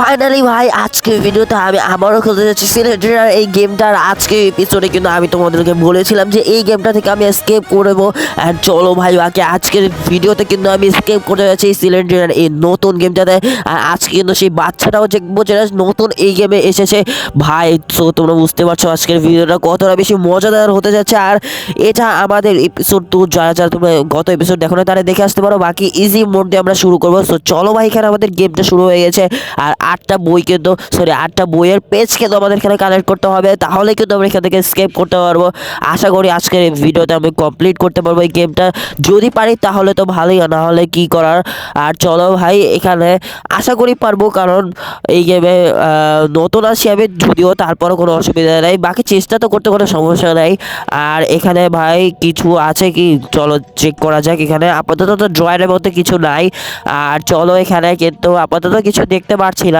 Finally ভাই, আজকের ভিডিওতে আমি আবারও খেলতে যাচ্ছি সিলেটের এই গেমটার আজকে এপিসোডে কিন্তু আমি তোমাদেরকে বলেছিলাম যে এই গেমটা থেকে আমি স্কেপ করব আর চলো ভাই বাকি আজকের ভিডিওতে কিন্তু আমি স্কেপ করতে যাচ্ছি সিলেটের এই নতুন গেমটাতে। আর আজকে কিন্তু সেই বাচ্চাটাও যে যেটা নতুন এই গেমে এসেছে। ভাই, তো তোমরা বুঝতে পারছ আজকের ভিডিওটা কতটা বেশি মজাদার হতে যাচ্ছে। আর এটা আমাদের এপিসোড তো যারা যারা তোমরা গত এপিসোড দেখো না, তারা দেখে আসতে পারো। বাকি ইজি মোড দিয়ে আমরা শুরু করব। তো চলো ভাই, এখানে আমাদের গেমটা শুরু হয়ে গেছে। আর আটটা বই কিন্তু সরি আটটা বইয়ের পেজ কিন্তু আমাদের এখানে কালেক্ট করতে হবে। তাহলে কিন্তু আমরা এখান থেকে স্কেপ করতে পারব। আশা করি আজকের ভিডিওতে আমি কমপ্লিট করতে পারব এই গেমটা যদি পারি তাহলে তো ভালোই না হলে কি করার? আর চলো ভাই, এখানে আশা করি পারব, কারণ এই গেমে নতুন আছি আমি, যদিও তারপরও কোনো অসুবিধা নেই। বাকি চেষ্টা তো করতে কোনো সমস্যা নেই। আর এখানে ভাই কিছু আছে কি? চলো চেক করা যাক এখানে। আপাতত তো ড্রয়ারের মধ্যে কিছু নাই। আর চলো এখানে কিন্তু আপাতত কিছু দেখতে পারছি না।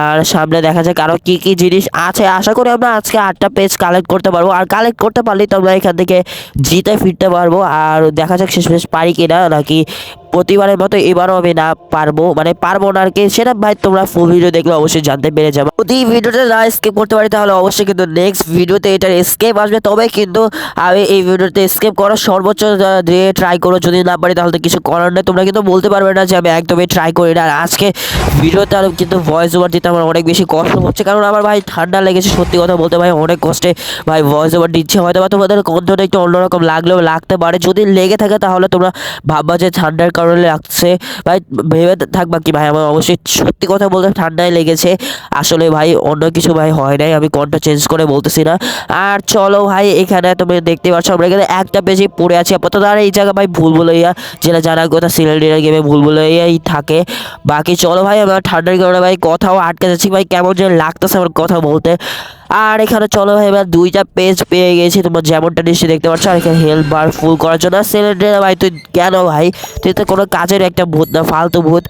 আর সামনে দেখা যাক আরও কী কী জিনিস আছে। আশা করি আমরা আজকে আটটা পেজ কালেক্ট করতে পারব। আর কালেক্ট করতে পারলেই তো আমরা এখান থেকে জিতে ফিরতে পারব। আর দেখা যাক শেষমেশ পারি কি না নাকি প্রতিবারের মতো এবারও আমি না পারব। মানে পারব না আর কি। সেটা ভাই, তোমরা ফুল ভিডিও দেখলে অবশ্যই জানতে পেরে যাব। যদি ভিডিওটা না স্কেপ করতে পারি, তাহলে অবশ্যই কিন্তু নেক্সট ভিডিওতে এটার স্কেপ আসবে। তবে কিন্তু আমি এই ভিডিওতে স্কেপ করার সর্বোচ্চ দিয়ে ট্রাই করো যদি না পারি, তাহলে তো কিছু করার নেই। তোমরা কিন্তু বলতে পারবে না যে আমি একদমই ট্রাই করি না। আর আজকে ভিডিওতে আর কিন্তু ভয়েস ওভার দিতে আমার অনেক বেশি কষ্ট হচ্ছে। কারণ আমার ভাই ঠান্ডা লেগেছে, সত্যি কথা বলতে ভাই অনেক কষ্টে ভাই ভয়েস ওভার দিচ্ছে। হয়তো বা তোমাদের কণ্ঠটা একটু অন্যরকম লাগলেও লাগতে পারে। যদি লেগে থাকে তাহলে তোমরা ভাববা যে ঠান্ডার কারণে লাগছে। ভাই, ভেবে থাকবা কি ভাই, আমার অবশ্যই সত্যি কথা বলতে ঠান্ডায় লেগেছে। আসলে ভাই অন্য কিছু ভাই হয় নাই, আমি কণ্ঠ চেঞ্জ করে বলতেছি না। আর চলো ভাই, এখানে তুমি দেখতে পাচ্ছ আমরা এখানে একটা পেজে পড়ে আছি। আপাতত আর এই জায়গা ভাই ভুল বলইয়া যেটা জানার কথা সিলিন্ডার গেমে ভুল বলইয়াই থাকে। বাকি চলো ভাই, আমার ঠান্ডার কারণে ভাই কথাও আটকে যাচ্ছি। ভাই কেমন যে লাগতেছে আমার কথা বলতে। আর এখানে চলো ভাই, এবার দুইটা পেজ পেয়ে গেছি, তোমরা যেমনটা নিশ্চয়ই দেখতে পাচ্ছ, আর এখানে হেলথ বার ফুল করার জন্য। সিলিন্ডার ভাই, তুই কেন ভাই? তুই তো কোনো কাজের একটা ভূত না, ফালতু ভূত।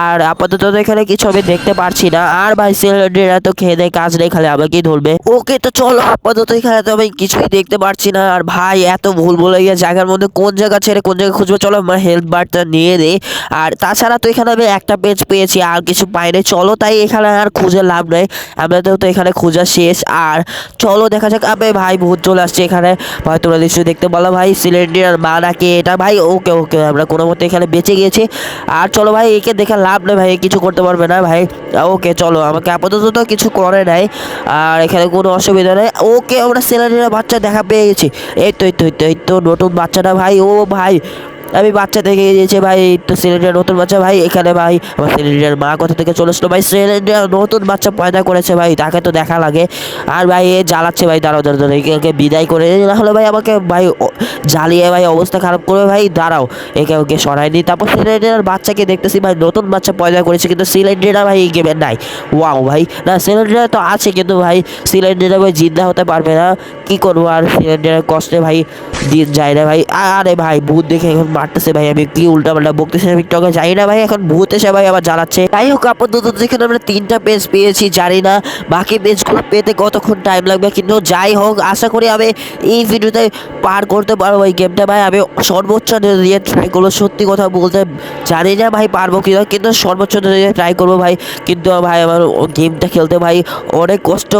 আর আপাতত তো এখানে কিছু আমি দেখতে পারছি না। আর ভাই সিলিন্ডার তো খেয়ে দেয় কাজ নেই, খালি আমাকেই ধরবে। ওকে তো চলো, আপাতত এখানে তো আমি কিছুই দেখতে পারছি না। আর ভাই, এত ভুল বলে গিয়ে জায়গার মধ্যে কোন জায়গা ছেড়ে কোন জায়গায় খুঁজবো? চলো, আমার হেলথ বারটা নিয়ে দে আর তাছাড়া তো এখানে আমি একটা পেজ পেয়েছি, আর কিছু পাইনি। চলো, তাই এখানে আর খুঁজে লাভ নেই। আমরা তো এখানে খোঁজা শেষ। আর চলো দেখা যাক। আবে ভাই, ভূত চলে আসছে এখানে। ভাই, তোমরা নিশ্চয়ই দেখতে বলো ভাই, সিলিন্ডার মা নাকি এটা। ভাই, ওকে ওকে, আমরা কোনো মতে এখানে বেঁচে গিয়েছি। আর চলো ভাই, একে দেখে লাভ নেই ভাই কিছু করতে পারবে না ভাই। ওকে, চলো, আমাকে আপাতত তো কিছু করে নাই। আর এখানে কোনো অসুবিধা নেই। ওকে, আমরা সিলিন্ডারের বাচ্চা দেখা পেয়ে গেছি এই তো এই তো এই তো, নতুন বাচ্চাটা ভাই, ও ভাই। আমি বাচ্চা থেকে গিয়েছে ভাই, তো সিলিন্ডার নতুন বাচ্চা ভাই, এখানে ভাই, আমার সিলিন্ডার মা কোথা থেকে চলে আসলো ভাই? সিলিন্ডার নতুন বাচ্চা পয়দা করেছে ভাই, তাকে তো দেখা লাগে। আর ভাই, এ জ্বালাচ্ছে ভাই, দাঁড়াও দাঁড়াও একে বিদায় করে না হলে ভাই আমাকে ভাই জ্বালিয়ে ভাই অবস্থা খারাপ করবে ভাই, দাঁড়াও, একে ওকে সরাই নি তারপর সিলিন্ডার বাচ্চাকে দেখতেছি ভাই, নতুন বাচ্চা পয়দা করেছে, কিন্তু সিলিন্ডার ভাই এই গেমে নাই। ওয়াও ভাই, না সিলিন্ডার তো আছে, কিন্তু ভাই সিলিন্ডার ভাই জিন্দা হতে পারবে না। কী করব আর সিলিন্ডারের কষ্টে ভাই দিন যায় না ভাই। আরে ভাই, ভূত দেখে এখন মারতেছে ভাই, আমি কি উল্টা পাল্টা বকতেছি আমি টকে যাই না ভাই, এখন ভূত ভাই আবার জ্বালাচ্ছে। যাই হোক আপাতত যেখানে আমরা তিনটা পেজ পেয়েছি, জানি না, বাকি পেজগুলো পেতে কতক্ষণ টাইম লাগবে, কিন্তু যাই হোক, আশা করি আমি এই ভিডিওতে পার করতে পারব এই গেমটা ভাই। আমি সর্বোচ্চ দিয়ে ট্রাই করব, সত্যি কথা বলতে জানি না ভাই পারব কি না কিন্তু সর্বোচ্চ দিয়ে ট্রাই করব ভাই। কিন্তু ভাই, আমার গেমটা খেলতে ভাই অনেক কষ্ট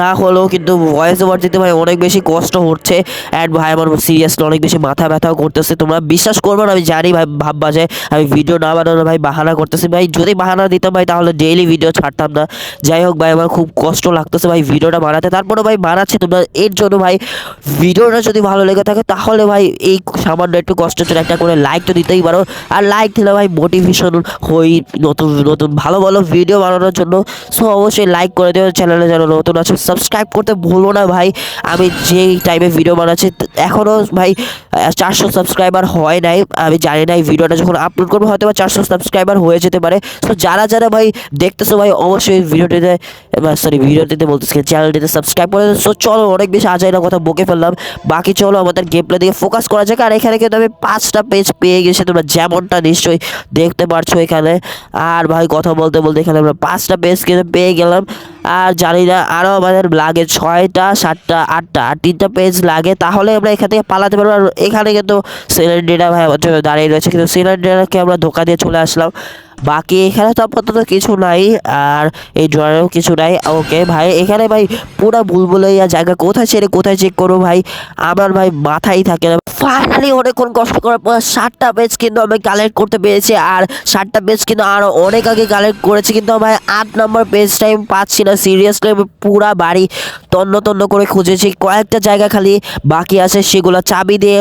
না হলেও কিন্তু ভয়েস ওভার দিতে ভাই অনেক বেশি কষ্ট হচ্ছে। অ্যান্ড ভাই, আমার সিরিয়াসলি অনেক বেশি মাথা ব্যথাও করতেছে, তোমরা বিশ্বাস করব না, আমি জানি ভাই, ভাববা যে আমি ভিডিও না বানানো ভাই বাহানা করতেছি। ভাই, যদি বাহানা দিতাম ভাই, তাহলে ডেইলি ভিডিও ছাড়তাম না। যাই হোক ভাই, আমার খুব কষ্ট লাগতেছে ভাই ভিডিওটা বানাতে। তারপরে ভাই বানাচ্ছে, তোমরা এর জন্য ভাই ভিডিওটা যদি ভালো লেগে থাকে, তাহলে ভাই এই সামান্য একটু কষ্টের জন্য একটা করে লাইক তো দিতেই পারো। আর লাইক দিলে ভাই মোটিভেশন হই নতুন নতুন ভালো ভালো ভিডিও বানানোর জন্য। সো অবশ্যই লাইক করে দেবে চ্যানেলে যারা নতুন আছে সাবস্ক্রাইব করতে ভুলো না ভাই। আমি যেই টাইমে ভিডিও বানাচ্ছি এখনও ভাই চারশো সাবস্ক্রাইবার হয় নাই, আমি জানি না এই ভিডিওটা যখন আপলোড করব হয়তো বা চারশো সাবস্ক্রাইবার হয়ে যেতে পারে। সো যারা যারা ভাই দেখতেছো ভাই, অবশ্যই ভিডিওটিতে সরি ভিডিওটিতে বলতেছি চ্যানেলটিতে সাবস্ক্রাইব করে সো চলো, অনেক বেশি আজাই না কথা বকে ফেললাম। বাকি চলো, আমাদের গেম প্লে দিকে ফোকাস করা যাক। আর এখানে কিন্তু আমি পাঁচটা পেজ পেয়ে গেছি, তোমরা যেমনটা নিশ্চয়ই দেখতে পারছ এখানে। আর ভাই, কথা বলতে বলতে এখানে আমরা পাঁচটা পেজ কিন্তু পেয়ে গেলাম। আর জানি না আরও আমাদের লাগে ছয়টা, সাতটা, আটটা। আর তিনটা পেজ লাগে, তাহলে আমরা এখান থেকে পালাতে পারব। আর এখানে কিন্তু সিলিন্ডারটা ভাই দাঁড়িয়ে রয়েছে। কিন্তু সিলিন্ডারকে আমরা ধোকা দিয়ে চলে আসলাম। বাকি এখানে তো আপাতত কিছু নাই, আর এই ড্রয়ারেও কিছু নাই। ওকে ভাই, এখানে ভাই পুরা বুলবুলাইয়া জায়গা। কোথায় ছেড়ে কোথায় চেক করব ভাই? আমার ভাই মাথায় থাকে না। ফাইনালি অনেকক্ষণ কষ্ট করার পর ষাটটা পেজ কিন্তু আমি কালেক্ট করতে পেরেছি, আর ষাটটা পেজ কিন্তু আরও অনেক আগে কালেক্ট করেছি, কিন্তু ভাই আট নম্বর পেজটা আমি পাচ্ছি না। সিরিয়াসলি আমি পুরা বাড়ি তন্ন তন্ন করে খুঁজেছি। কয়েকটা জায়গা খালি বাকি আছে, সেগুলো চাবি দিয়ে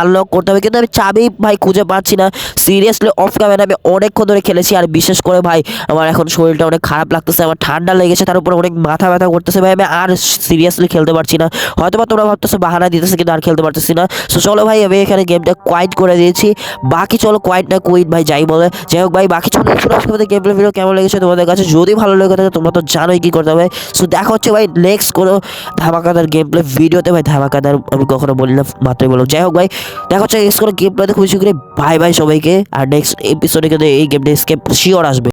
আনলক করতে হবে, কিন্তু আমি চাবি ভাই খুঁজে পাচ্ছি না। সিরিয়াসলি অফ ক্যামেরা আমি অনেকক্ষণ ধরে খেলেছি আর বিশেষ করে ভাই, আমার এখন শরীরটা অনেক খারাপ লাগতেছে, আমার ঠান্ডা লেগেছে, তার উপর অনেক মাথা ব্যথা করতেছে ভাই, আমি আর সিরিয়াসলি খেলতে পারছি না। হয়তো বা তোমরা ভাবতেছো বাহানা দিতেছে কিন্তু আর খেলতে পারতেছি না। সো চলো ভাই, আমি এখানে গেমটা কোয়াইট করে দিয়েছি। বাকি চলো কোয়াইট না কুইট ভাই, যাই বলে। যাই হোক ভাই, বাকি শুরু আজকে আমাদের গেম ভিডিও কেমন লেগেছে তোমাদের কাছে? যদি ভালো লেগে থাকে, তোমরা তো জানোই কি করতে হবে। সো দেখা হচ্ছে ভাই নেক্সট কোনো ধামাকাদার গেম প্লে ভিডিওতে ভাই, ধামাকাদার আমি কখনো বলি না, মাত্রই বলো যাই হোক ভাই, দেখা হচ্ছে নেক্সট কোনো গেম প্লেতে খুশি করে বাই বাই সবাইকে। আর নেক্সট এপিসোডে কিন্তু এই গেমটা স্কেপ শিওর আসবে